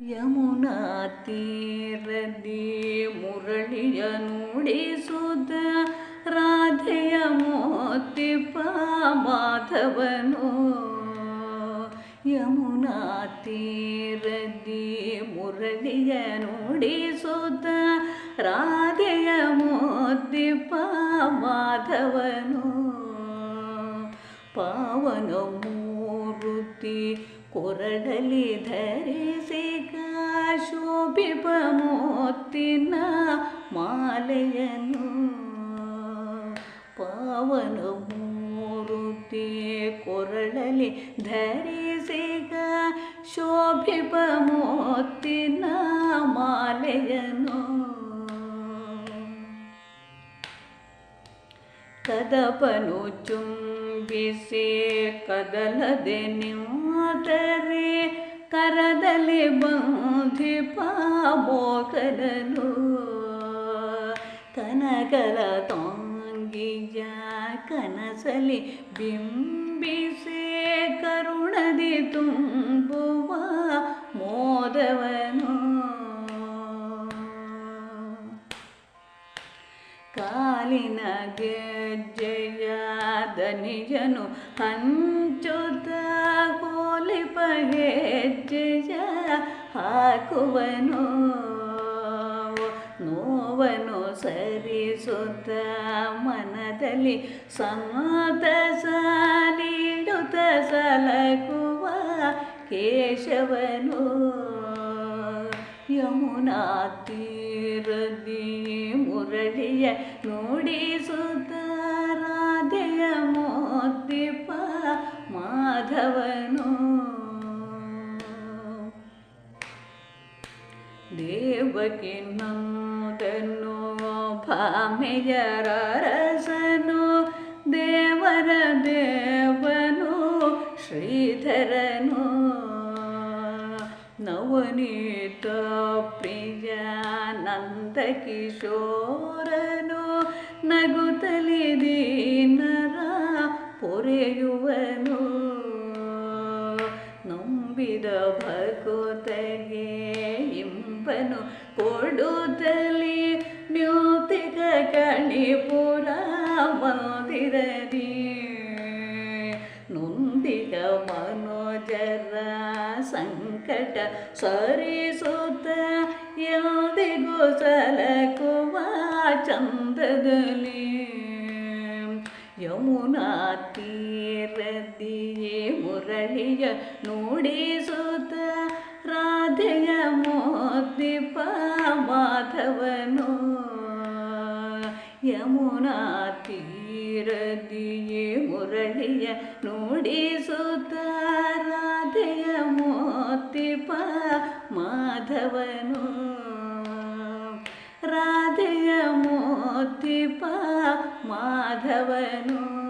ಯಮುನಾ ತೀರದಿ ಮುರಳಿಯ ನುಡಿಸುತ್ತ ರಾಧೆಯ ಮೋತಿಪ ಮಾಧವನು ಯಮುನಾ ತೀರದಿ ಮುರಳಿಯ ನುಡಿಸುತ್ತ ರಾಧೆಯ ಮೋತಿಪ ಮಾಧವನು ಪಾವನ ಮೂರುತಿ ಕೊರಡಲಿ ಧರಿಸಿ ಶೋಭಿಪ ಮೋತಿನ ಮಾಲೆಯನು ಪಾವನ ಮೂರುತಿ ಕೊರಳಲಿ ಧರಿಸಿಗ ಶೋಭಿಪ ಮಾಲೆಯನು ಕದಪನು ಚುಂಬಿಸಿ ಕದಲದೆ ನಿಂತರೆ ಕರದಲ್ಲಿ ಬಂಧಿಪ ಮೋಕರನು ಕನಕರ ತೊಂಗಿಜ ಕನಸಲಿ ಬಿಂಬಿಸಿ ಕರುಣದಿ ತುಂಬುವ ಮೋದವನು ಕಾಲಿನ ಗೆಜ್ಜೆಯ ದನಿಯನು ಹಂಚುತ್ತ ಹೋಲಿಪ ಹೆಜ್ಜೆಯ ಹಾಕುವನು. ನೋವನು ಸರಿಸುತ್ತ ಮನದಲ್ಲಿ ಸಮತ ನೀಡುತ್ತ ಸಲಕುವ ಕೇಶವನು. ಯಮುನಾ ತೀರದಿ ಮುರಳಿಯ ನುಡಿಸುತ್ತಾರಾಧೆಯ ಮೋತಿಪ ಮಾಧವನು. ದೇವಕಿ ನಂದನು ಭಾಮೆಯರ ರಸನು ದೇವರ ದೇವನು ಶ್ರೀಧರನು. ನವನೀತ ಪ್ರಿಯ ನಂದ ಕಿಶೋರನು ನಗುತ್ತಲಿ ದೀನರ ಪೊರೆಯುವನು. ನಂಬಿದ ಭಗವತಗೆ ಇಂಪನು ಕೊಡುತ್ತಲಿ ನ್ಯೂತಿಕ ಕಣಿಪುರ ಮಂದಿರದಿ. ನೊಂದಿಗ ಮನೋಜರ ಸಂಕಟ ಸರಿಸುತ್ತ ಯಾವುದಿಗೂ ಸಲಕುವ ಚಂದದಲ್ಲಿ. ಯಮುನಾ ತೀರದಿಯೇ ಮುರಳಿಯ ನುಡಿಸುತ್ತ ರಾಧೆಯ ಮೋದಿಪ ಮಾಧವನು. ಯಮುನಾ ತೀರದಿಯೇ ಮುರಳಿಯ ನುಡಿಸುತ್ತ ರಾಧೆಯ ಮೋತಿಪ ಮಾಧವನು. ರಾಧೆಯ ಮೋತಿಪ ಮಾಧವನು.